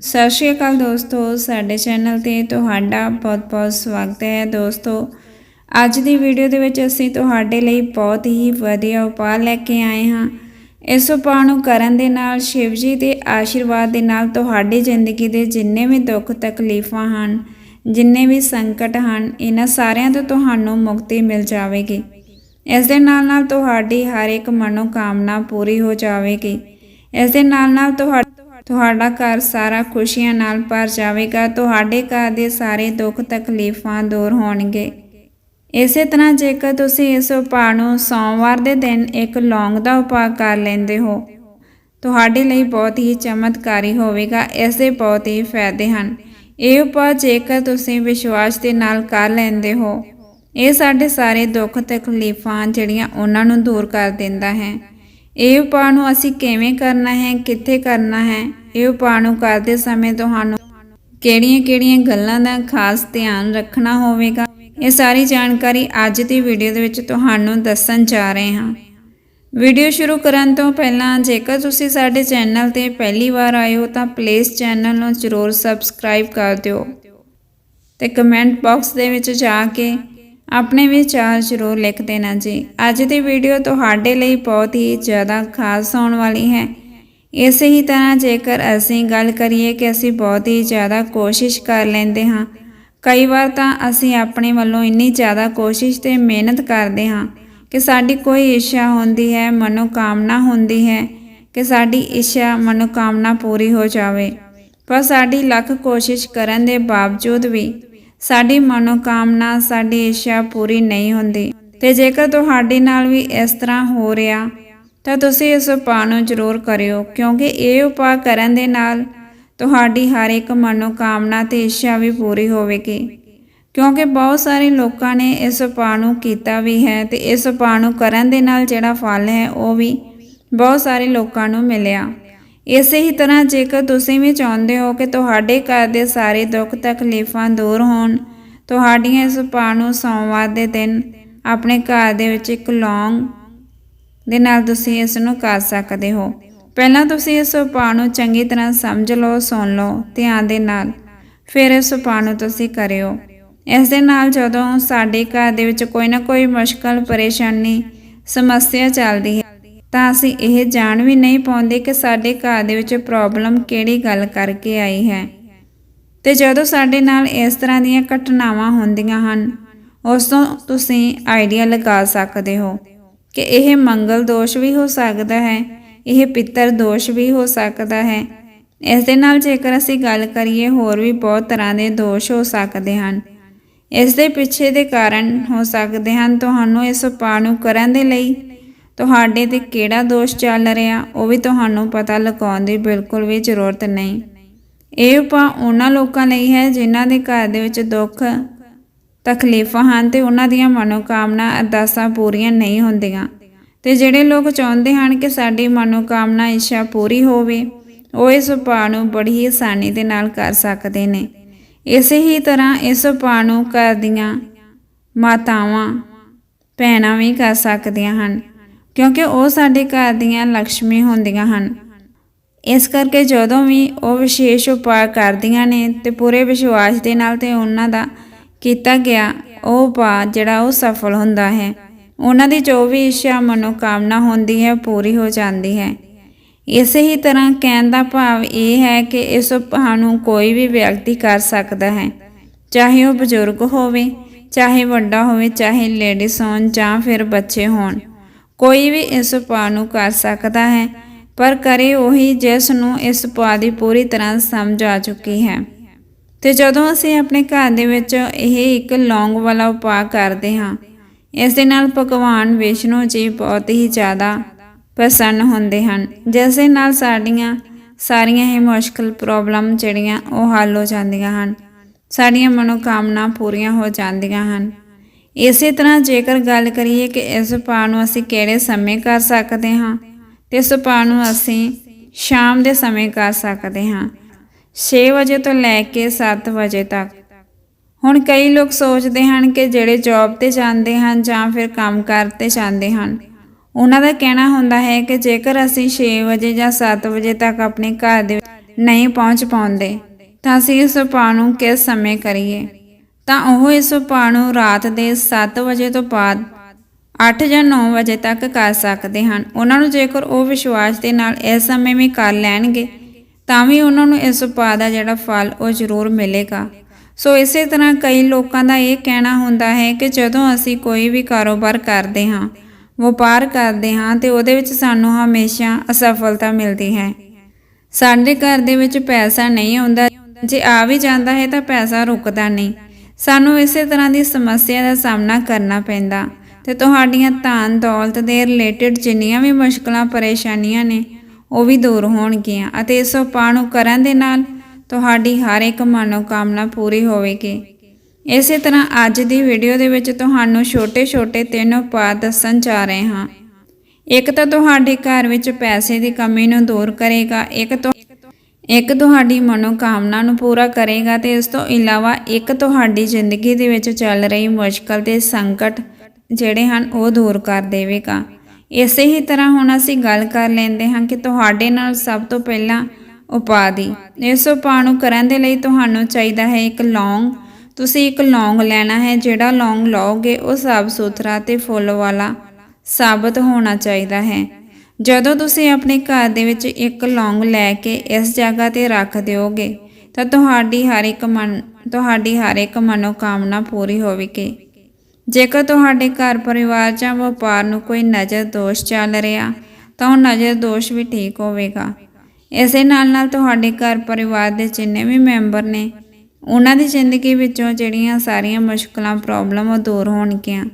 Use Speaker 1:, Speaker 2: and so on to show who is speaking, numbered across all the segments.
Speaker 1: ਸਤਿ ਸ਼੍ਰੀ ਅਕਾਲ ਦੋਸਤੋ, ਸਾਡੇ ਚੈਨਲ ਤੇ ਤੁਹਾਡਾ ਬਹੁਤ-ਬਹੁਤ ਸਵਾਗਤ ਹੈ। ਦੋਸਤੋ, ਅੱਜ ਦੀ ਵੀਡੀਓ ਦੇ ਵਿੱਚ ਅਸੀਂ ਤੁਹਾਡੇ ਲਈ ਬਹੁਤ ਹੀ ਵਧੀਆ ਉਪਾਅ ਲੈ ਕੇ ਆਏ ਹਾਂ। ਇਸ ਉਪਾਅ ਨੂੰ ਕਰਨ ਦੇ ਨਾਲ, ਸ਼ਿਵ ਜੀ ਦੇ ਆਸ਼ੀਰਵਾਦ ਦੇ ਨਾਲ ਤੁਹਾਡੀ ਜ਼ਿੰਦਗੀ ਦੇ ਜਿੰਨੇ ਵੀ ਦੁੱਖ, ਤਕਲੀਫਾਂ ਹਨ, ਜਿੰਨੇ ਵੀ ਸੰਕਟ ਹਨ, ਇਹਨਾਂ ਸਾਰਿਆਂ ਤੋਂ ਤੁਹਾਨੂੰ ਮੁਕਤੀ ਮਿਲ ਜਾਵੇਗੀ। ਇਸ ਦੇ ਨਾਲ ਨਾਲ ਤੁਹਾਡੀ ਹਰ ਇੱਕ ਮਨੋਕਾਮਨਾ ਪੂਰੀ ਹੋ ਜਾਵੇਗੀ। ਇਸ ਦੇ ਨਾਲ ਨਾਲ ਤੁਹਾ- ਤੁਹਾਡਾ ਘਰ ਸਾਰਾ ਖੁਸ਼ੀਆਂ ਨਾਲ ਭਰ ਜਾਵੇਗਾ, ਤੁਹਾਡੇ ਘਰ ਦੇ ਸਾਰੇ ਦੁੱਖ ਤਕਲੀਫਾਂ ਦੂਰ ਹੋਣਗੇ। ਇਸੇ ਤਰ੍ਹਾਂ ਜੇਕਰ ਤੁਸੀਂ ਇਸ ਉਪਾਅ ਨੂੰ ਸੋਮਵਾਰ ਦੇ ਦਿਨ ਇੱਕ ਲੌਂਗ ਦਾ ਉਪਾਅ ਕਰ ਲੈਂਦੇ ਹੋ, ਤੁਹਾਡੇ ਲਈ ਬਹੁਤ ਹੀ ਚਮਤਕਾਰੀ ਹੋਵੇਗਾ, ਇਸ ਦੇ ਬਹੁਤ ਹੀ ਫਾਇਦੇ ਹਨ। ਇਹ ਉਪਾਅ ਜੇਕਰ ਤੁਸੀਂ ਵਿਸ਼ਵਾਸ ਦੇ ਨਾਲ ਕਰ ਲੈਂਦੇ ਹੋ, ਇਹ ਸਾਡੇ ਸਾਰੇ ਦੁੱਖ ਤਕਲੀਫਾਂ ਜਿਹੜੀਆਂ ਉਹਨਾਂ ਨੂੰ ਦੂਰ ਕਰ ਦਿੰਦਾ ਹੈ। ਇਹ ਉਪਾਅ ਨੂੰ ਅਸੀਂ ਕਿਵੇਂ ਕਰਨਾ ਹੈ, ਕਿੱਥੇ ਕਰਨਾ ਹੈ, ਇਹ ਉਪਾਅ ਨੂੰ ਕਰਦੇ ਸਮੇਂ ਤੁਹਾਨੂੰ ਕਿਹੜੀਆਂ-ਕਿਹੜੀਆਂ ਗੱਲਾਂ ਦਾ ਖਾਸ ਧਿਆਨ ਰੱਖਣਾ ਹੋਵੇਗਾ, ਇਹ ਸਾਰੀ ਜਾਣਕਾਰੀ ਅੱਜ ਦੀ ਵੀਡੀਓ ਦੇ ਵਿੱਚ ਤੁਹਾਨੂੰ ਦੱਸਣ ਜਾ ਰਹੇ ਹਾਂ। ਵੀਡੀਓ ਸ਼ੁਰੂ ਕਰਨ ਤੋਂ ਪਹਿਲਾਂ, ਜੇਕਰ ਤੁਸੀਂ ਸਾਡੇ ਚੈਨਲ ਤੇ ਪਹਿਲੀ ਵਾਰ ਆਏ ਹੋ, ਤਾਂ ਪਲੀਜ਼ ਚੈਨਲ ਨੂੰ ਜ਼ਰੂਰ ਸਬਸਕ੍ਰਾਈਬ ਕਰ ਦਿਓ ਤੇ ਕਮੈਂਟ ਬਾਕਸ ਦੇ ਵਿੱਚ ਜਾ ਕੇ ਆਪਣੇ ਵਿਚਾਰ ਜ਼ਰੂਰ ਲਿਖ ਦੇਣਾ ਜੀ। ਅੱਜ ਦੀ ਵੀਡੀਓ ਤੁਹਾਡੇ ਲਈ ਬਹੁਤ ਹੀ ਜ਼ਿਆਦਾ ਖਾਸ ਹੋਣ ਵਾਲੀ ਹੈ। ਇਸੇ ਹੀ ਤਰ੍ਹਾਂ ਜੇਕਰ ਅਸੀਂ ਗੱਲ ਕਰੀਏ ਕਿ ਅਸੀਂ ਬਹੁਤ ਹੀ ਜ਼ਿਆਦਾ ਕੋਸ਼ਿਸ਼ ਕਰ ਲੈਂਦੇ ਹਾਂ, ਕਈ ਵਾਰ ਤਾਂ ਅਸੀਂ ਆਪਣੇ ਵੱਲੋਂ ਇੰਨੀ ਜ਼ਿਆਦਾ ਕੋਸ਼ਿਸ਼ ਤੇ ਮਿਹਨਤ ਕਰਦੇ ਹਾਂ ਕਿ ਸਾਡੀ ਕੋਈ ਇੱਛਾ ਹੁੰਦੀ ਹੈ, ਮਨੋਕਾਮਨਾ ਹੁੰਦੀ ਹੈ ਕਿ ਸਾਡੀ ਇੱਛਾ, ਮਨੋਕਾਮਨਾ ਪੂਰੀ ਹੋ ਜਾਵੇ। ਪਰ ਸਾਡੀ ਲੱਖ ਕੋਸ਼ਿਸ਼ ਕਰਨ ਦੇ ਬਾਵਜੂਦ ਵੀ ਸਾਡੀ ਮਨੋਕਾਮਨਾ ਸਾਡੀ ਇੱਛਾ ਪੂਰੀ ਨਹੀਂ ਹੁੰਦੀ। ਤੇ ਜੇਕਰ ਤੁਹਾਡੇ ਨਾਲ ਵੀ ਇਸ ਤਰ੍ਹਾਂ ਹੋ ਰਿਹਾ, ਤਾਂ ਤੁਸੀਂ ਇਸ ਉਪਾਅ ਨੂੰ ਜ਼ਰੂਰ ਕਰਿਓ, ਕਿਉਂਕਿ ਇਹ ਉਪਾਅ ਕਰਨ ਦੇ ਨਾਲ ਤੁਹਾਡੀ ਹਰ ਇੱਕ ਮਨੋਕਾਮਨਾ ਤੇ ਇੱਛਾ ਵੀ ਪੂਰੀ ਹੋਵੇਗੀ। ਕਿਉਂਕਿ ਬਹੁਤ ਸਾਰੇ ਲੋਕਾਂ ਨੇ ਇਸ ਉਪਾਅ ਨੂੰ ਕੀਤਾ ਵੀ ਹੈ ਤੇ ਇਸ ਉਪਾਅ ਨੂੰ ਕਰਨ ਦੇ ਨਾਲ ਜਿਹੜਾ ਫਲ ਹੈ, ਉਹ ਵੀ ਬਹੁਤ ਸਾਰੇ ਲੋਕਾਂ ਨੂੰ ਮਿਲਿਆ। ਇਸੇ ਹੀ ਤਰ੍ਹਾਂ ਜੇਕਰ ਤੁਸੀਂ ਵੀ ਚਾਹੁੰਦੇ ਹੋ ਕਿ ਤੁਹਾਡੇ ਘਰ ਦੇ ਸਾਰੇ ਦੁੱਖ ਤਕਲੀਫਾਂ ਦੂਰ ਹੋਣ, ਤੁਹਾਡੀਆਂ ਇਸ ਉਪਾਅ ਨੂੰ ਸੋਮਵਾਰ ਦੇ ਦਿਨ ਆਪਣੇ ਘਰ ਦੇ ਵਿੱਚ ਇੱਕ ਲੌਂਗ ਦੇ ਨਾਲ ਤੁਸੀਂ ਇਸ ਨੂੰ ਕਰ ਸਕਦੇ ਹੋ। ਪਹਿਲਾਂ ਤੁਸੀਂ ਇਸ ਉਪਾਅ ਨੂੰ ਚੰਗੀ ਤਰ੍ਹਾਂ ਸਮਝ ਲਓ, ਸੁਣ ਲਓ, ਧਿਆਨ ਦੇ ਨਾਲ। ਫਿਰ ਇਸ ਉਪਾਅ ਨੂੰ ਤੁਸੀਂ ਕਰਿਓ। ਇਸ ਦੇ ਨਾਲ ਜਦੋਂ ਸਾਡੇ ਘਰ ਦੇ ਵਿੱਚ ਕੋਈ ਨਾ ਕੋਈ ਮੁਸ਼ਕਲ, ਪਰੇਸ਼ਾਨੀ, ਸਮੱਸਿਆ ਚੱਲਦੀ ਹੈ ਤਾਂ ਅਸੀਂ ਇਹ ਜਾਣ ਵੀ ਨਹੀਂ ਪਾਉਂਦੇ ਕਿ ਸਾਡੇ ਘਰ ਦੇ ਵਿੱਚ ਪ੍ਰੋਬਲਮ ਕਿਹੜੀ ਗੱਲ ਕਰਕੇ ਆਈ ਹੈ। ਤੇ ਜਦੋਂ ਸਾਡੇ ਨਾਲ ਇਸ ਤਰ੍ਹਾਂ ਦੀਆਂ ਘਟਨਾਵਾਂ ਹੁੰਦੀਆਂ ਹਨ, ਉਸ ਤੋਂ ਤੁਸੀਂ ਆਈਡੀਆ ਲਗਾ ਸਕਦੇ ਹੋ ਕਿ ਇਹ ਮੰਗਲ ਦੋਸ਼ ਵੀ ਹੋ ਸਕਦਾ ਹੈ, ਇਹ ਪਿੱਤਰ ਦੋਸ਼ ਵੀ ਹੋ ਸਕਦਾ ਹੈ। ਇਸ ਦੇ ਨਾਲ ਜੇਕਰ ਅਸੀਂ ਗੱਲ ਕਰੀਏ, ਹੋਰ ਵੀ ਬਹੁਤ ਤਰ੍ਹਾਂ ਦੇ ਦੋਸ਼ ਹੋ ਸਕਦੇ ਹਨ। ਇਸ ਦੇ ਪਿੱਛੇ ਦੇ ਕਾਰਨ ਹੋ ਸਕਦੇ ਹਨ ਤੁਹਾਨੂੰ ਇਸ ਉਪਾਅ ਨੂੰ ਕਰਨ ਦੇ ਲਈ ਤੁਹਾਡੇ ਤੇ ਕਿਹੜਾ ਦੋਸ਼ ਚੱਲ ਰਿਹਾ, ਉਹ ਵੀ ਤੁਹਾਨੂੰ ਪਤਾ ਲਗਾਉਣ ਦੀ ਬਿਲਕੁਲ ਵੀ ਜ਼ਰੂਰਤ ਨਹੀਂ। ਇਹ ਉਪਾਅ ਉਹਨਾਂ ਲੋਕਾਂ ਲਈ ਹੈ ਜਿਨ੍ਹਾਂ ਦੇ ਘਰ ਦੇ ਵਿੱਚ ਦੁੱਖ, ਤਕਲੀਫਾਂ ਹਨ ਤੇ ਉਹਨਾਂ ਦੀਆਂ ਮਨੋਕਾਮਨਾ ਅਰਦਾਸਾਂ ਪੂਰੀਆਂ ਨਹੀਂ ਹੁੰਦੀਆਂ। ਤੇ ਜਿਹੜੇ ਲੋਕ ਚਾਹੁੰਦੇ ਹਨ ਕਿ ਸਾਡੀ ਮਨੋਕਾਮਨਾ ਇੱਛਾ ਪੂਰੀ ਹੋਵੇ, ਉਹ ਇਸ ਉਪਾਅ ਨੂੰ ਬੜੀ ਹੀ ਆਸਾਨੀ ਦੇ ਨਾਲ ਕਰ ਸਕਦੇ ਨੇ। ਇਸੇ ਹੀ ਤਰ੍ਹਾਂ ਇਸ ਉਪਾਅ ਨੂੰ ਕਰਦੀਆਂ ਮਾਤਾਵਾਂ, ਭੈਣਾਂ ਵੀ ਕਰ ਸਕਦੀਆਂ ਹਨ। ਕਿਉਂਕਿ ਉਹ ਸਾਡੇ ਘਰ ਦੀਆਂ ਲక్ష్ਮੀ ਹੁੰਦੀਆਂ ਹਨ। ਇਸ ਕਰਕੇ ਜਦੋਂ ਵੀ ਉਹ ਵਿਸ਼ੇਸ਼ ਉਪਾਅ ਕਰਦੀਆਂ ਨੇ ਤੇ ਪੂਰੇ ਵਿਸ਼ਵਾਸ ਦੇ ਨਾਲ ਤੇ ਉਹਨਾਂ ਦਾ ਕੀਤਾ ਗਿਆ ਉਹ ਉਪਾਅ ਜਿਹੜਾ ਉਹ ਸਫਲ ਹੁੰਦਾ ਹੈ। ਉਹਨਾਂ ਦੀ ਜੋ ਵੀ ਇੱਛਾ ਮਨੋਕਾਮਨਾ ਹੁੰਦੀ ਹੈ, ਪੂਰੀ ਹੋ ਜਾਂਦੀ ਹੈ। ਇਸੇ ਹੀ ਤਰ੍ਹਾਂ ਕਹਿਣ ਦਾ ਭਾਵ ਇਹ ਹੈ ਕਿ ਇਸ ਉਪਾਅ ਨੂੰ ਕੋਈ ਵੀ ਵਿਅਕਤੀ ਕਰ ਸਕਦਾ ਹੈ। ਚਾਹੇ ਉਹ ਬਜ਼ੁਰਗ ਹੋਵੇ, ਚਾਹੇ ਵੱਡਾ ਹੋਵੇ, ਚਾਹੇ ਲੇਡੀਜ਼ ਹੋਣ ਜਾਂ ਫਿਰ ਬੱਚੇ ਹੋਣ। ਕੋਈ ਵੀ ਇਸ ਉਪਾਅ ਨੂੰ ਕਰ ਸਕਦਾ ਹੈ, ਪਰ ਕਰੇ ਉਹੀ ਜਿਸ ਨੂੰ ਇਸ ਉਪਾਅ ਦੀ ਪੂਰੀ ਤਰ੍ਹਾਂ ਸਮਝ ਆ ਚੁੱਕੀ ਹੈ। ਤੇ ਜਦੋਂ ਅਸੀਂ ਆਪਣੇ ਘਰ ਦੇ ਵਿੱਚ ਇਹ ਇੱਕ ਲੌਂਗ ਵਾਲਾ ਉਪਾਅ ਕਰਦੇ ਹਾਂ, ਇਸ ਦੇ ਨਾਲ ਭਗਵਾਨ ਵਿਸ਼ਨੂੰ ਜੀ ਬਹੁਤ ਹੀ ਜ਼ਿਆਦਾ ਪ੍ਰਸੰਨ ਹੁੰਦੇ ਹਨ, ਜਿਸ ਦੇ ਨਾਲ ਸਾਡੀਆਂ ਸਾਰੀਆਂ ਹੀ ਮੁਸ਼ਕਲ ਪ੍ਰੋਬਲਮ ਜਿਹੜੀਆਂ ਉਹ ਹੱਲ ਹੋ ਜਾਂਦੀਆਂ ਹਨ, ਸਾਡੀਆਂ ਮਨੋਕਾਮਨਾ ਪੂਰੀਆਂ ਹੋ ਜਾਂਦੀਆਂ ਹਨ। ਇਸੇ ਤਰ੍ਹਾਂ ਜੇਕਰ ਗੱਲ ਕਰੀਏ ਕਿ ਇਸ ਉਪਾਅ ਨੂੰ ਅਸੀਂ ਕਿਹੜੇ ਸਮੇਂ ਕਰ ਸਕਦੇ ਹਾਂ, ਤੇ ਇਸ ਉਪਾਅ ਨੂੰ ਅਸੀਂ ਸ਼ਾਮ ਦੇ ਸਮੇਂ ਕਰ ਸਕਦੇ ਹਾਂ 6 ਵਜੇ ਤੋਂ ਲੈ ਕੇ 7 ਵਜੇ ਤੱਕ। ਹੁਣ ਕਈ ਲੋਕ ਸੋਚਦੇ ਹਨ ਕਿ ਜਿਹੜੇ ਜੌਬ ਤੇ ਜਾਂਦੇ ਹਨ ਜਾਂ ਫਿਰ ਕੰਮ ਕਰਤੇ ਜਾਂਦੇ ਹਨ, ਉਹਨਾਂ ਦਾ ਕਹਿਣਾ ਹੁੰਦਾ ਹੈ ਕਿ ਜੇਕਰ ਅਸੀਂ 6 ਵਜੇ ਜਾਂ 7 ਵਜੇ ਤੱਕ ਆਪਣੇ ਘਰ ਦੇ ਨਹੀਂ ਪਹੁੰਚ ਪਾਉਂਦੇ, ਤਾਂ ਅਸੀਂ ਇਸ ਉਪਾਅ ਨੂੰ ਕਿਸ ਸਮੇਂ ਕਰੀਏ? ਤਾਂ ਉਹ ਇਸ ਉਪਾਅ ਨੂੰ ਰਾਤ ਦੇ 7 ਵਜੇ ਤੋਂ ਬਾਅਦ 8 ਜਾਂ 9 ਵਜੇ ਤੱਕ ਕਰ ਸਕਦੇ ਹਨ। ਉਹਨਾਂ ਨੂੰ ਜੇਕਰ ਉਹ ਵਿਸ਼ਵਾਸ ਦੇ ਨਾਲ ਇਸ ਸਮੇਂ ਵੀ ਕਰ ਲੈਣਗੇ, ਤਾਂ ਵੀ ਉਹਨਾਂ ਨੂੰ ਇਸ ਉਪਾਅ ਦਾ ਜਿਹੜਾ ਫਲ ਉਹ ਜ਼ਰੂਰ ਮਿਲੇਗਾ। ਸੋ ਇਸੇ ਤਰ੍ਹਾਂ ਕਈ ਲੋਕਾਂ ਦਾ ਇਹ ਕਹਿਣਾ ਹੁੰਦਾ ਹੈ ਕਿ ਜਦੋਂ ਅਸੀਂ ਕੋਈ ਵੀ ਕਾਰੋਬਾਰ ਕਰਦੇ ਹਾਂ, ਵਪਾਰ ਕਰਦੇ ਹਾਂ, ਤੇ ਉਹਦੇ ਵਿੱਚ ਸਾਨੂੰ ਹਮੇਸ਼ਾ ਅਸਫਲਤਾ ਮਿਲਦੀ ਹੈ। ਸਾਡੇ ਘਰ ਦੇ ਵਿੱਚ ਪੈਸਾ ਨਹੀਂ ਆਉਂਦਾ, ਜੇ ਆ ਵੀ ਜਾਂਦਾ ਹੈ ਤਾਂ ਪੈਸਾ ਰੁਕਦਾ ਨਹੀਂ। ਸਾਨੂੰ ਇਸੇ ਤਰ੍ਹਾਂ ਦੀ ਸਮੱਸਿਆ ਦਾ ਸਾਹਮਣਾ ਕਰਨਾ ਪੈਂਦਾ। ਤੇ ਤੁਹਾਡੀਆਂ ਧਨ, ਦੌਲਤ ਦੇ ਰਿਲੇਟਡ ਜਿੰਨੀਆਂ ਵੀ ਮੁਸ਼ਕਲਾਂ, ਪਰੇਸ਼ਾਨੀਆਂ ਨੇ, ਉਹ ਵੀ ਦੂਰ ਹੋਣਗੀਆਂ ਅਤੇ ਇਸ ਉਪਾਅ ਨੂੰ ਕਰਨ ਦੇ ਨਾਲ ਤੁਹਾਡੀ ਹਰ ਇੱਕ ਮਨੋਕਾਮਨਾ ਪੂਰੀ ਹੋਵੇਗੀ। ਇਸੇ ਤਰ੍ਹਾਂ ਅੱਜ ਦੀ ਵੀਡੀਓ ਦੇ ਵਿੱਚ ਤੁਹਾਨੂੰ ਛੋਟੇ-ਛੋਟੇ ਤਿੰਨ ਉਪਾਅ ਦੱਸਣ ਜਾ ਰਹੇ ਹਾਂ। ਇੱਕ ਤਾਂ ਤੁਹਾਡੇ ਘਰ ਵਿੱਚ ਪੈਸੇ ਦੀ ਕਮੀ ਨੂੰ ਦੂਰ ਕਰੇਗਾ, ਇੱਕ ਤੋਂ ਇੱਕ ਤੁਹਾਡੀ ਮਨੋਕਾਮਨਾ ਨੂੰ ਪੂਰਾ ਕਰੇਗਾ ਤੇ ਇਸ ਤੋਂ ਇਲਾਵਾ ਇੱਕ ਤੁਹਾਡੀ ਜ਼ਿੰਦਗੀ ਦੇ ਵਿੱਚ ਚੱਲ ਰਹੀ ਮੁਸ਼ਕਲ ਤੇ ਸੰਕਟ ਜਿਹੜੇ ਹਨ ਉਹ ਦੂਰ ਕਰ ਦੇਵੇਗਾ। ਇਸੇ ਹੀ ਤਰ੍ਹਾਂ ਹੁਣ ਅਸੀਂ ਗੱਲ ਕਰ ਲੈਂਦੇ ਹਾਂ ਕਿ ਤੁਹਾਡੇ ਨਾਲ ਸਭ ਤੋਂ ਪਹਿਲਾਂ ਉਪਾਅ ਦੀ ਇਸ ਉਪਾਅ ਨੂੰ ਕਰਨ ਦੇ ਲਈ ਤੁਹਾਨੂੰ ਚਾਹੀਦਾ ਹੈ ਇੱਕ ਲੌਂਗ। ਤੁਸੀਂ ਇੱਕ ਲੌਂਗ ਲੈਣਾ ਹੈ, ਜਿਹੜਾ ਲੌਂਗ ਲਓਗੇ, ਉਹ ਸਾਫ਼ ਸੁਥਰਾ ਤੇ ਫੁੱਲ ਵਾਲਾ ਸਾਬਤ ਹੋਣਾ ਚਾਹੀਦਾ ਹੈ। ਜਦੋਂ ਤੁਸੀਂ ਆਪਣੇ ਘਰ ਦੇ ਵਿੱਚ ਇੱਕ ਲੌਂਗ ਲੈ ਕੇ ਇਸ ਜਗ੍ਹਾ ਤੇ ਰੱਖ ਦਿਓਗੇ, ਤਾਂ ਤੁਹਾਡੀ ਹਰ ਇੱਕ ਮਨ, ਤੁਹਾਡੀ ਹਰ ਇੱਕ ਮਨੋਕਾਮਨਾ ਪੂਰੀ ਹੋਵੇਗੀ। ਜੇਕਰ ਤੁਹਾਡੇ ਘਰ ਪਰਿਵਾਰ ਜਾਂ ਵਪਾਰ ਨੂੰ ਕੋਈ ਨਜ਼ਰ ਦੋਸ਼ ਚੱਲ ਰਿਹਾ, ਤਾਂ ਉਹ ਨਜ਼ਰ ਦੋਸ਼ ਵੀ ਠੀਕ ਹੋਵੇਗਾ। ਇਸੇ ਨਾਲ ਨਾਲ ਤੁਹਾਡੇ ਘਰ ਪਰਿਵਾਰ ਦੇ ਜਿੰਨੇ ਵੀ ਮੈਂਬਰ ਨੇ, ਉਹਨਾਂ ਦੀ ਜ਼ਿੰਦਗੀ ਵਿੱਚੋਂ ਜਿਹੜੀਆਂ ਸਾਰੀਆਂ ਮੁਸ਼ਕਲਾਂ, ਪ੍ਰੋਬਲਮ ਉਹ ਦੂਰ ਹੋਣਗੀਆਂ।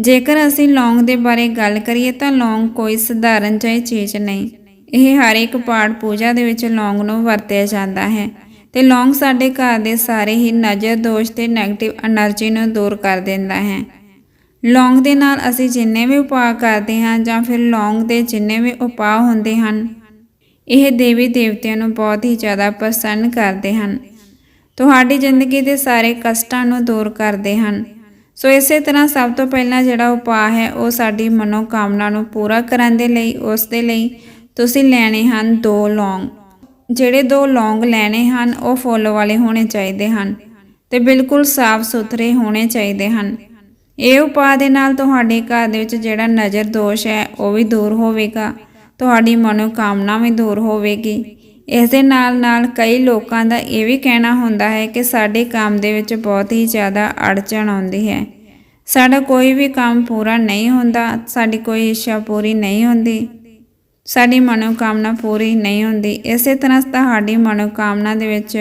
Speaker 1: ਜੇਕਰ ਅਸੀਂ ਲੌਂਗ ਦੇ ਬਾਰੇ ਗੱਲ ਕਰੀਏ ਤਾਂ ਲੌਂਗ ਕੋਈ ਸਧਾਰਨ ਜਿਹੀ ਚੀਜ਼ ਨਹੀਂ। ਇਹ ਹਰ ਇੱਕ ਪਾਠ ਪੂਜਾ ਦੇ ਵਿੱਚ ਲੌਂਗ ਨੂੰ ਵਰਤਿਆ ਜਾਂਦਾ ਹੈ ਤੇ ਲੌਂਗ ਸਾਡੇ ਘਰ ਦੇ ਸਾਰੇ ਹੀ ਨਜ਼ਰ, ਦੋਸ਼ ਤੇ ਨੈਗੇਟਿਵ એનર્ਜੀ ਨੂੰ ਦੂਰ ਕਰ ਦਿੰਦਾ ਹੈ। ਲੌਂਗ ਦੇ ਨਾਲ ਅਸੀਂ ਜਿੰਨੇ ਵੀ ਉਪਾਅ ਕਰਦੇ ਹਾਂ ਜਾਂ ਫਿਰ ਲੌਂਗ ਦੇ ਜਿੰਨੇ ਵੀ ਉਪਾਅ ਹੁੰਦੇ ਹਨ, ਇਹ ਦੇਵੀ ਦੇਵਤਿਆਂ ਨੂੰ ਬਹੁਤ ਹੀ ਜ਼ਿਆਦਾ ਪ੍ਰਸੰਨ ਕਰਦੇ ਹਨ। ਤੁਹਾਡੀ ਜ਼ਿੰਦਗੀ ਦੇ ਸਾਰੇ ਕਸ਼ਟਾਂ ਨੂੰ ਦੂਰ ਕਰਦੇ ਹਨ। ਸੋ ਇਸੇ ਤਰ੍ਹਾਂ ਸਭ ਤੋਂ ਪਹਿਲਾਂ ਜਿਹੜਾ ਉਪਾਅ ਹੈ, ਉਹ ਸਾਡੀ ਮਨੋਕਾਮਨਾ ਨੂੰ ਪੂਰਾ ਕਰਨ ਦੇ ਲਈ, ਉਸ ਦੇ ਲਈ ਤੁਸੀਂ ਲੈਣੇ ਹਨ ਦੋ ਲੌਂਗ। ਜਿਹੜੇ ਦੋ ਲੌਂਗ ਲੈਣੇ ਹਨ, ਉਹ ਫੁੱਲ ਵਾਲੇ ਹੋਣੇ ਚਾਹੀਦੇ ਹਨ ਤੇ ਬਿਲਕੁਲ ਸਾਫ਼ ਸੁਥਰੇ ਹੋਣੇ ਚਾਹੀਦੇ ਹਨ। ਇਹ ਉਪਾਅ ਦੇ ਨਾਲ ਤੁਹਾਡੇ ਘਰ ਦੇ ਵਿੱਚ ਜਿਹੜਾ ਨਜ਼ਰ ਦੋਸ਼ ਹੈ, ਉਹ ਵੀ ਦੂਰ ਹੋਵੇਗਾ। ਤੁਹਾਡੀ ਮਨੋਕਾਮਨਾ ਵੀ ਦੂਰ ਹੋਵੇਗੀ। ਇਸ ਦੇ ਨਾਲ ਨਾਲ ਕਈ ਲੋਕਾਂ ਦਾ ਇਹ ਵੀ ਕਹਿਣਾ ਹੁੰਦਾ ਹੈ ਕਿ ਸਾਡੇ ਕੰਮ ਦੇ ਵਿੱਚ ਬਹੁਤ ਹੀ ਜ਼ਿਆਦਾ ਅੜਚਣ ਆਉਂਦੀ ਹੈ। ਸਾਡਾ ਕੋਈ ਵੀ ਕੰਮ ਪੂਰਾ ਨਹੀਂ ਹੁੰਦਾ, ਸਾਡੀ ਕੋਈ ਇੱਛਾ ਪੂਰੀ ਨਹੀਂ ਹੁੰਦੀ, ਸਾਡੀ ਮਨੋਕਾਮਨਾ ਪੂਰੀ ਨਹੀਂ ਹੁੰਦੀ। ਇਸੇ ਤਰ੍ਹਾਂ ਤੁਹਾਡੀ ਮਨੋਕਾਮਨਾ ਦੇ ਵਿੱਚ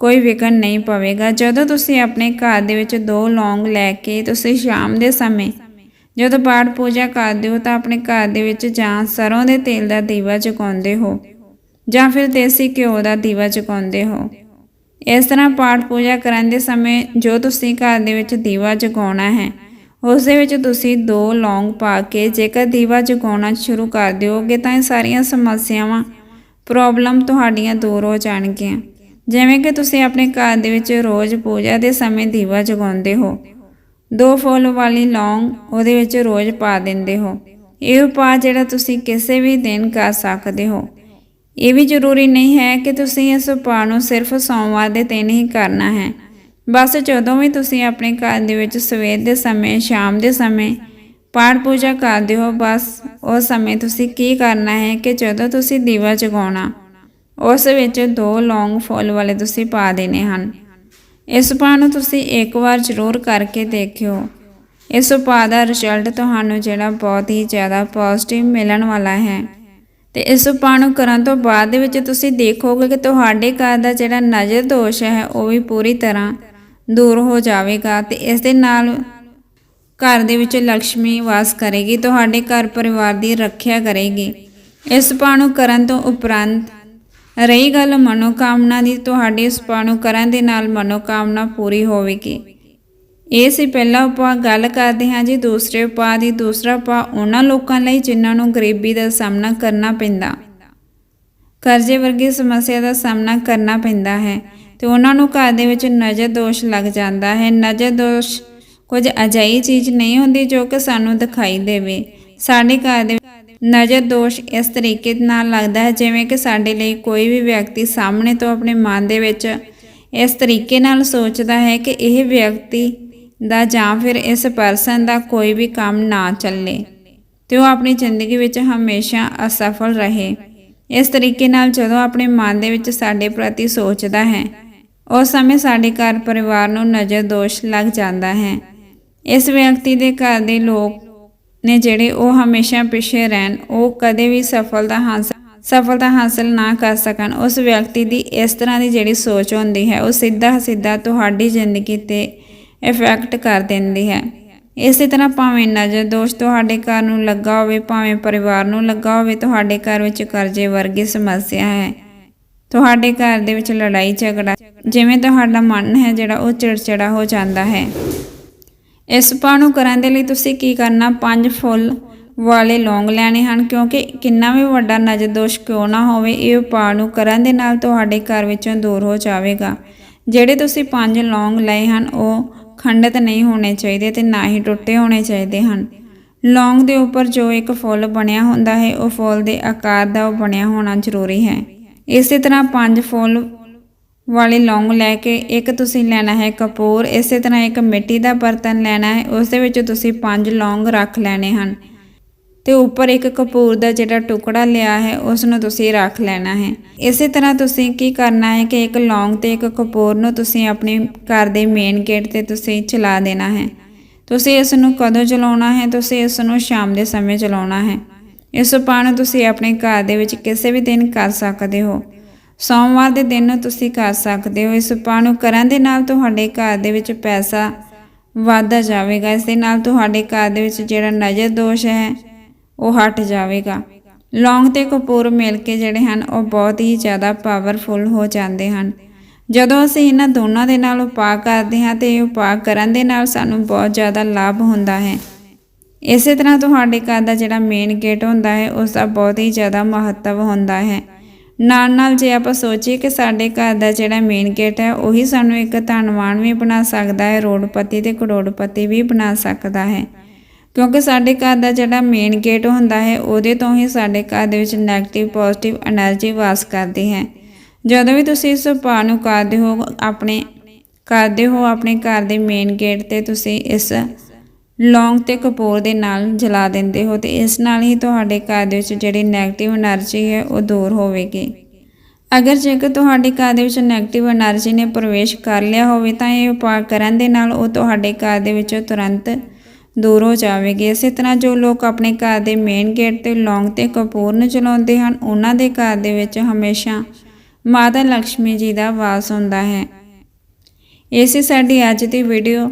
Speaker 1: ਕੋਈ ਵਿਘਨ ਨਹੀਂ ਪਵੇਗਾ। ਜਦੋਂ ਤੁਸੀਂ ਆਪਣੇ ਘਰ ਦੇ ਵਿੱਚ ਦੋ ਲੌਂਗ ਲੈ ਕੇ ਤੁਸੀਂ ਸ਼ਾਮ ਦੇ ਸਮੇਂ ਜਦੋਂ ਪਾਠ ਪੂਜਾ ਕਰਦੇ ਹੋ ਤਾਂ ਆਪਣੇ ਘਰ ਦੇ ਵਿੱਚ ਜਾਂ ਸਰੋਂ ਦੇ ਤੇਲ ਦਾ ਦੀਵਾ ਜਗਾਉਂਦੇ ਹੋ। ਜਾਂ ਫਿਰ ਦੇਸੀ ਘਿਓ ਦਾ ਦੀਵਾ ਜਗਾਉਂਦੇ ਹੋ। ਇਸ ਤਰ੍ਹਾਂ ਪਾਠ ਪੂਜਾ ਕਰਨ ਦੇ ਸਮੇਂ ਜੋ ਤੁਸੀਂ ਘਰ ਦੇ ਵਿੱਚ ਦੀਵਾ ਜਗਾਉਣਾ ਹੈ, ਉਸ ਦੇ ਵਿੱਚ ਤੁਸੀਂ ਦੋ ਲੌਂਗ ਪਾ ਕੇ ਜੇਕਰ ਦੀਵਾ ਜਗਾਉਣਾ ਸ਼ੁਰੂ ਕਰ ਦਿਓਗੇ ਤਾਂ ਇਹ ਸਾਰੀਆਂ ਸਮੱਸਿਆਵਾਂ, ਪ੍ਰੋਬਲਮ ਤੁਹਾਡੀਆਂ ਦੂਰ ਹੋ ਜਾਣਗੀਆਂ। ਜਿਵੇਂ ਕਿ ਤੁਸੀਂ ਆਪਣੇ ਘਰ ਦੇ ਵਿੱਚ ਰੋਜ਼ ਪੂਜਾ ਦੇ ਸਮੇਂ ਦੀਵਾ ਜਗਾਉਂਦੇ ਹੋ, ਦੋ ਫੁੱਲ ਵਾਲੀ ਲੌਂਗ ਉਹਦੇ ਵਿੱਚ ਰੋਜ਼ ਪਾ ਦਿੰਦੇ ਹੋ। ਇਹ ਉਪਾਅ ਜਿਹੜਾ ਤੁਸੀਂ ਕਿਸੇ ਵੀ ਦਿਨ ਕਰ ਸਕਦੇ ਹੋ। ਇਹ ਵੀ ਜ਼ਰੂਰੀ ਨਹੀਂ ਹੈ ਕਿ ਤੁਸੀਂ ਇਸ ਉਪਾਅ ਨੂੰ ਸਿਰਫ ਸੋਮਵਾਰ ਦੇ ਦਿਨ ਹੀ ਕਰਨਾ ਹੈ। ਬਸ ਜਦੋਂ ਵੀ ਤੁਸੀਂ ਆਪਣੇ ਘਰ ਦੇ ਵਿੱਚ ਸਵੇਰ ਦੇ ਸਮੇਂ, ਸ਼ਾਮ ਦੇ ਸਮੇਂ ਪਾਠ ਪੂਜਾ ਕਰਦੇ ਹੋ, ਬਸ ਉਸ ਸਮੇਂ ਤੁਸੀਂ ਕੀ ਕਰਨਾ ਹੈ ਕਿ ਜਦੋਂ ਤੁਸੀਂ ਦੀਵਾ ਜਗਾਉਣਾ, ਉਸ ਵਿੱਚ ਦੋ ਲੌਂਗ ਫੁੱਲ ਵਾਲੇ ਤੁਸੀਂ ਪਾ ਦੇਣੇ ਹਨ। ਇਸ ਉਪਾਅ ਨੂੰ ਤੁਸੀਂ ਇੱਕ ਵਾਰ ਜ਼ਰੂਰ ਕਰਕੇ ਦੇਖਿਓ। ਇਸ ਉਪਾਅ ਦਾ ਰਿਜ਼ਲਟ ਤੁਹਾਨੂੰ ਜਿਹੜਾ ਬਹੁਤ ਹੀ ਜ਼ਿਆਦਾ ਪੋਜ਼ਿਟਿਵ ਮਿਲਣ ਵਾਲਾ ਹੈ। ਤੇ ਇਸ ਉਪਾਅ ਨੂੰ ਕਰਨ ਤੋਂ ਬਾਅਦ ਦੇ ਵਿੱਚ ਤੁਸੀਂ ਦੇਖੋਗੇ ਕਿ ਤੁਹਾਡੇ ਘਰ ਦਾ ਜਿਹੜਾ ਨਜ਼ਰ ਦੋਸ਼ ਹੈ, ਉਹ ਵੀ ਪੂਰੀ ਤਰ੍ਹਾਂ ਦੂਰ ਹੋ ਜਾਵੇਗਾ ਤੇ ਇਸ ਦੇ ਨਾਲ ਘਰ ਦੇ ਵਿੱਚ ਲక్ష్ਮੀ ਵਾਸ ਕਰੇਗੀ, ਤੁਹਾਡੇ ਘਰ ਪਰਿਵਾਰ ਦੀ ਰੱਖਿਆ ਕਰੇਗੀ। ਇਸ ਉਪਾਅ ਨੂੰ ਕਰਨ ਤੋਂ ਉਪਰੰਤ ਰਹੀ ਗੱਲ ਮਨੋਕਾਮਨਾ ਦੀ, ਤੁਹਾਡੀ ਇਸ ਉਪਾਅ ਨੂੰ ਕਰਨ ਦੇ ਨਾਲ ਮਨੋਕਾਮਨਾ ਪੂਰੀ ਹੋਵੇਗੀ। ਇਹ ਸੀ ਪਹਿਲਾ ਉਪਾਅ। ਗੱਲ ਕਰਦੇ ਹਾਂ ਜੀ ਦੂਸਰੇ ਉਪਾਅ ਦੀ। ਦੂਸਰਾ ਉਪਾਅ ਉਹਨਾਂ ਲੋਕਾਂ ਲਈ ਜਿਨ੍ਹਾਂ ਨੂੰ ਗਰੀਬੀ ਦਾ ਸਾਹਮਣਾ ਕਰਨਾ ਪੈਂਦਾ। ਕਰਜ਼ੇ ਵਰਗੀ ਸਮੱਸਿਆ ਦਾ ਸਾਹਮਣਾ ਕਰਨਾ ਪੈਂਦਾ ਹੈ ਤੇ ਉਹਨਾਂ ਨੂੰ ਘਰ ਦੇ ਵਿੱਚ ਨਜ਼ਰ ਦੋਸ਼ ਲੱਗ ਜਾਂਦਾ ਹੈ। ਨਜ਼ਰ ਦੋਸ਼ ਕੁਝ ਅਜਿਹੀ ਚੀਜ਼ ਨਹੀਂ ਹੁੰਦੀ ਜੋ ਕਿ ਸਾਨੂੰ ਦਿਖਾਈ ਦੇਵੇ। ਸਾਡੇ ਘਰ ਦੇ ਨਜ਼ਰ ਦੋਸ਼ ਇਸ ਤਰੀਕੇ ਨਾਲ ਲੱਗਦਾ ਹੈ ਜਿਵੇਂ ਕਿ ਸਾਡੇ ਲਈ ਕੋਈ ਵੀ ਵਿਅਕਤੀ ਸਾਹਮਣੇ ਤੋਂ ਆਪਣੇ ਮਨ ਦੇ ਵਿੱਚ ਇਸ ਤਰੀਕੇ ਨਾਲ ਸੋਚਦਾ ਹੈ ਕਿ ਇਹ ਵਿਅਕਤੀ ਦਾ ਜਾਂ ਫਿਰ ਇਸ ਪਰਸਨ ਦਾ ਕੋਈ ਵੀ ਕੰਮ ਨਾ ਚੱਲੇ, ਤੇ ਉਹ ਆਪਣੀ ਜ਼ਿੰਦਗੀ ਵਿੱਚ ਹਮੇਸ਼ਾ ਅਸਫਲ ਰਹੇ। ਇਸ ਤਰੀਕੇ ਨਾਲ ਜਦੋਂ ਆਪਣੇ ਮਨ ਦੇ ਵਿੱਚ ਸਾਡੇ ਪ੍ਰਤੀ ਸੋਚਦਾ ਹੈ, ਉਸ ਸਮੇਂ ਸਾਡੇ ਘਰ ਪਰਿਵਾਰ ਨੂੰ ਨਜ਼ਰ ਦੋਸ਼ ਲੱਗ ਜਾਂਦਾ ਹੈ। ਇਸ ਵਿਅਕਤੀ ਦੇ ਘਰ ਦੇ ਲੋਕ ਨੇ ਜਿਹੜੇ ਉਹ ਹਮੇਸ਼ਾ ਪਿੱਛੇ ਰਹਿਣ, ਉਹ ਕਦੇ ਵੀ ਸਫਲਤਾ ਹਾਸਲ ਸਫਲਤਾ ਹਾਸਲ ਨਾ ਕਰ ਸਕਣ। ਉਸ ਵਿਅਕਤੀ ਦੀ ਇਸ ਤਰ੍ਹਾਂ ਦੀ ਜਿਹੜੀ ਸੋਚ ਹੁੰਦੀ ਹੈ, ਉਹ ਸਿੱਧਾ ਸਿੱਧਾ ਤੁਹਾਡੀ ਜ਼ਿੰਦਗੀ ਤੇ ਇਫੈਕਟ ਕਰ ਦਿੰਦੀ ਹੈ। ਇਸੇ ਤਰ੍ਹਾਂ ਭਾਵੇਂ ਨਜ਼ਰ ਦੋਸ਼ ਤੁਹਾਡੇ ਘਰ ਨੂੰ ਲੱਗਾ ਹੋਵੇ, ਭਾਵੇਂ ਪਰਿਵਾਰ ਨੂੰ ਲੱਗਾ ਹੋਵੇ, ਤੁਹਾਡੇ ਘਰ ਵਿੱਚ ਕਰਜ਼ੇ ਵਰਗੀ ਸਮੱਸਿਆ ਹੈ। ਤੁਹਾਡੇ ਘਰ ਦੇ ਵਿੱਚ ਲੜਾਈ ਝਗੜਾ, ਜਿਵੇਂ ਤੁਹਾਡਾ ਮਨ ਹੈ ਜਿਹੜਾ ਉਹ ਚਿੜਚਿੜਾ ਹੋ ਜਾਂਦਾ ਹੈ। ਇਸ ਉਪਾਅ ਨੂੰ ਕਰਨ ਦੇ ਲਈ ਤੁਸੀਂ ਕੀ ਕਰਨਾ? ਪੰਜ ਫੁੱਲ ਵਾਲੇ ਲੌਂਗ ਲੈਣੇ ਹਨ, ਕਿਉਂਕਿ ਕਿੰਨਾ ਵੀ ਵੱਡਾ ਨਜ਼ਰ ਦੋਸ਼ ਕਿਉਂ ਨਾ ਹੋਵੇ, ਇਹ ਉਪਾਅ ਨੂੰ ਕਰਨ ਦੇ ਨਾਲ ਤੁਹਾਡੇ ਘਰ ਵਿੱਚੋਂ ਦੂਰ ਹੋ ਜਾਵੇਗਾ। ਜਿਹੜੇ ਤੁਸੀਂ ਪੰਜ ਲੌਂਗ ਲਏ ਹਨ, ਉਹ ਖੰਡਿਤ ਨਹੀਂ ਹੋਣੇ ਚਾਹੀਦੇ ਤੇ ਨਾ ਹੀ ਟੁੱਟੇ ਹੋਣੇ ਚਾਹੀਦੇ ਹਨ। ਲੌਂਗ ਦੇ ਉੱਪਰ ਜੋ ਇੱਕ ਫੁੱਲ ਬਣਿਆ ਹੁੰਦਾ ਹੈ, ਉਹ ਫੁੱਲ ਦੇ ਆਕਾਰ ਦਾ ਉਹ ਬਣਿਆ ਹੋਣਾ ਜ਼ਰੂਰੀ ਹੈ। ਇਸੇ ਤਰ੍ਹਾਂ ਪੰਜ ਫੁੱਲ ਵਾਲੇ ਲੌਂਗ ਲੈ ਕੇ ਇੱਕ ਤੁਸੀਂ ਲੈਣਾ ਹੈ ਕਪੂਰ, ਇਸੇ ਤਰ੍ਹਾਂ ਇੱਕ ਮਿੱਟੀ ਦਾ ਬਰਤਨ ਲੈਣਾ ਹੈ, ਉਸ ਦੇ ਵਿੱਚ ਤੁਸੀਂ ਪੰਜ ਲੌਂਗ ਰੱਖ ਲੈਣੇ ਹਨ। ਤੇ ਉੱਪਰ ਇੱਕ ਕਪੂਰ ਦਾ ਜਿਹੜਾ ਟੁਕੜਾ ਲਿਆ ਹੈ ਉਸ ਨੂੰ ਤੁਸੀਂ ਰੱਖ ਲੈਣਾ ਹੈ। ਇਸੇ ਤਰ੍ਹਾਂ ਤੁਸੀਂ ਕੀ ਕਰਨਾ ਹੈ ਕਿ ਇੱਕ ਲੌਂਗ ਤੇ ਇੱਕ ਕਪੂਰ ਨੂੰ ਤੁਸੀਂ ਆਪਣੇ ਘਰ ਦੇ ਮੇਨ ਗੇਟ ਤੇ ਤੁਸੀਂ ਚਲਾ ਦੇਣਾ ਹੈ। ਤੁਸੀਂ ਇਸ ਨੂੰ ਕਦੋਂ ਚਲਾਉਣਾ ਹੈ? ਤੁਸੀਂ ਇਸ ਨੂੰ ਸ਼ਾਮ ਦੇ ਸਮੇਂ ਚਲਾਉਣਾ ਹੈ। ਇਸ ਉਪਾਅ ਨੂੰ ਤੁਸੀਂ ਆਪਣੇ ਘਰ ਦੇ ਵਿੱਚ ਕਿਸੇ ਵੀ ਦਿਨ ਕਰ ਸਕਦੇ ਹੋ। ਸੋਮਵਾਰ ਦੇ ਦਿਨ ਨੂੰ ਤੁਸੀਂ ਕਰ ਸਕਦੇ ਹੋ। ਇਸ ਉਪਾਅ ਨੂੰ ਕਰਨ ਦੇ ਨਾਲ ਤੁਹਾਡੇ ਘਰ ਦੇ ਵਿੱਚ ਪੈਸਾ ਵਾਧਾ ਜਾਵੇਗਾ। ਇਸ ਦੇ ਨਾਲ ਤੁਹਾਡੇ ਘਰ ਦੇ ਵਿੱਚ ਜਿਹੜਾ ਨਜ਼ਰ ਦੋਸ਼ ਹੈ ਉਹ ਹਟ ਜਾਵੇਗਾ। ਲੌਂਗ ਤੇ ਕਪੂਰ ਮਿਲ ਕੇ ਜਿਹੜੇ ਹਨ, ਉਹ ਬਹੁਤ ਹੀ ਜ਼ਿਆਦਾ ਪਾਵਰਫੁਲ ਹੋ ਜਾਂਦੇ ਹਨ। ਜਦੋਂ ਅਸੀਂ ਇਹਨਾਂ ਦੋਨਾਂ ਦੇ ਨਾਲ ਉਪਾਅ ਕਰਦੇ ਹਾਂ ਤੇ ਇਹ ਉਪਾਅ ਕਰਨ ਦੇ ਨਾਲ ਸਾਨੂੰ ਬਹੁਤ ਜ਼ਿਆਦਾ ਲਾਭ ਹੁੰਦਾ ਹੈ। ਇਸੇ ਤਰ੍ਹਾਂ ਤੁਹਾਡੇ ਘਰ ਦਾ ਜਿਹੜਾ ਮੇਨ ਗੇਟ ਹੁੰਦਾ ਹੈ, ਉਸ ਦਾ ਬਹੁਤ ਹੀ ਜ਼ਿਆਦਾ ਮਹੱਤਵ ਹੁੰਦਾ ਹੈ। ਨਾਲ ਨਾਲ ਜੇ ਆਪਾਂ ਸੋਚੀਏ ਕਿ ਸਾਡੇ ਘਰ ਦਾ ਜਿਹੜਾ ਮੇਨ ਗੇਟ ਹੈ, ਉਹੀ ਸਾਨੂੰ ਇੱਕ ਧਨਵਾਨ ਵੀ ਬਣਾ ਸਕਦਾ ਹੈ ਰੋਡਪਤੀ ਤੇ ਕਰੋੜਪਤੀ ਵੀ ਬਣਾ ਸਕਦਾ ਹੈ। ਕਿਉਂਕਿ ਸਾਡੇ ਘਰ ਦਾ ਜਿਹੜਾ ਮੇਨ ਗੇਟ ਹੁੰਦਾ ਹੈ, ਉਹਦੇ ਤੋਂ ਹੀ ਸਾਡੇ ਘਰ ਦੇ ਵਿੱਚ 네ਗੇਟਿਵ ਪੋਜ਼ਿਟਿਵ એનર્ਜੀ ਵਾਸ ਕਰਦੀ ਹੈ। ਜਦੋਂ ਵੀ ਤੁਸੀਂ ਇਸ ਉਪਾਅ ਨੂੰ ਕਰਦੇ ਹੋ, ਆਪਣੇ ਕਰਦੇ ਹੋ, ਆਪਣੇ ਘਰ ਦੇ ਮੇਨ ਗੇਟ ਤੇ ਤੁਸੀਂ ਇਸ ਲੌਂਗ ਤੇ ਕਪੂਰ ਦੇ ਨਾਲ ਜਲਾ ਦਿੰਦੇ ਹੋ, ਤੇ ਇਸ ਨਾਲ ਹੀ ਤੁਹਾਡੇ ਘਰ ਦੇ ਵਿੱਚ ਜਿਹੜੀ 네ਗੇਟਿਵ એનર્ਜੀ ਹੈ, ਉਹ ਦੂਰ ਹੋਵੇਗੀ। ਅਗਰ ਜੇਕਰ ਤੁਹਾਡੇ ਘਰ ਦੇ ਵਿੱਚ 네ਗੇਟਿਵ એનર્ਜੀ ਨੇ ਪ੍ਰਵੇਸ਼ ਕਰ ਲਿਆ ਹੋਵੇ, ਤਾਂ ਇਹ ਉਪਾਅ ਕਰਨ ਦੇ ਨਾਲ ਉਹ ਤੁਹਾਡੇ ਘਰ ਦੇ ਵਿੱਚੋਂ ਤੁਰੰਤ ਦੂਰ ਹੋ ਜਾਵੇਗੀ। ਇਸੇ ਤਰ੍ਹਾਂ ਜੋ ਲੋਕ ਆਪਣੇ ਘਰ ਦੇ ਮੇਨ ਗੇਟ ਤੇ ਲੌਂਗ ਤੇ ਕਪੂਰ ਨੂੰ ਚਲਾਉਂਦੇ ਹਨ, ਉਹਨਾਂ ਦੇ ਘਰ ਦੇ ਵਿੱਚ ਹਮੇਸ਼ਾ ਮਾਤਾ ਲక్ష్ਮੀ ਜੀ ਦਾ ਵਾਸ ਹੁੰਦਾ ਹੈ। ਇਸੇ ਸਾਡੀ ਅੱਜ ਦੀ ਵੀਡੀਓ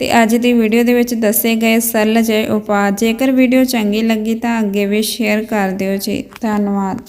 Speaker 1: ਤੇ ਅੱਜ ਦੀ ਵੀਡੀਓ ਦੇ ਵਿੱਚ ਦੱਸੇ ਗਏ ਸਰਲ ਜਿਹੇ ਉਪਾਅ। ਜੇਕਰ ਵੀਡੀਓ ਚੰਗੀ ਲੱਗੀ ਤਾਂ ਅੱਗੇ ਵੀ ਸ਼ੇਅਰ ਕਰ ਦਿਓ ਜੀ। ਧੰਨਵਾਦ।